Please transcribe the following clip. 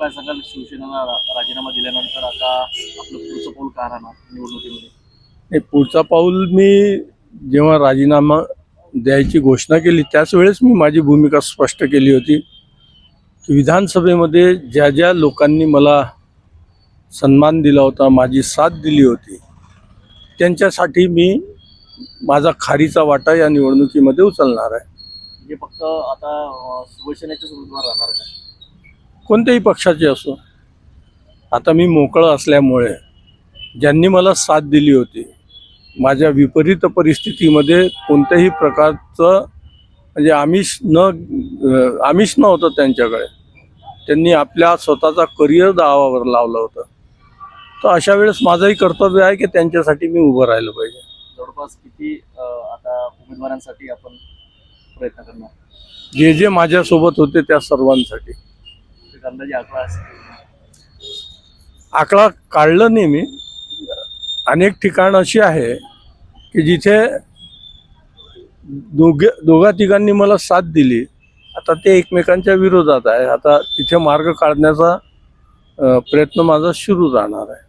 काय सांगाल शिवसेनेला राजीनामा दिल्यानंतर आता आपलं पुढचं पाऊल का राहणार निवडणुकीमध्ये? नाही पुढचा पाऊल मी जेव्हा राजीनामा द्यायची घोषणा केली त्याच वेळेस मी माझी भूमिका स्पष्ट केली होती की विधानसभेमध्ये ज्या ज्या लोकांनी मला सन्मान दिला होता माझी साथ दिली होती त्यांच्यासाठी मी माझा खारीचा वाटा या निवडणुकीमध्ये उचलणार आहे. म्हणजे फक्त आता शिवसेनेच्याच उमेदवार राहणार का? कोणत्याही पक्षाचे असो. आता मी मोकळं असल्यामुळे ज्यांनी मला साथ दिली होती माझ्या विपरीत परिस्थितीमध्ये कोणत्याही प्रकारचं म्हणजे आमिष न आमिष नव्हतं त्यांच्याकडे. त्यांनी आपल्या स्वतःचा करिअर दावावर लावलं होतं. तर अशा वेळेस माझंही कर्तव्य आहे की त्यांच्यासाठी मी उभं राहिलं पाहिजे. जवळपास किती आता उमेदवारांसाठी आपण प्रयत्न करणार? जे जे माझ्यासोबत होते त्या सर्वांसाठी. अंदाजे आकडा असेल. आकडा काढलं नाही मी. अनेक ठिकाण अशी आहे की जिथे दोघे दोघा तिघांनी मला साथ दिली. आता ते एकमेकांच्या विरोधात आहे. आता तिथे मार्ग काढण्याचा प्रयत्न माझा सुरू राहणार आहे.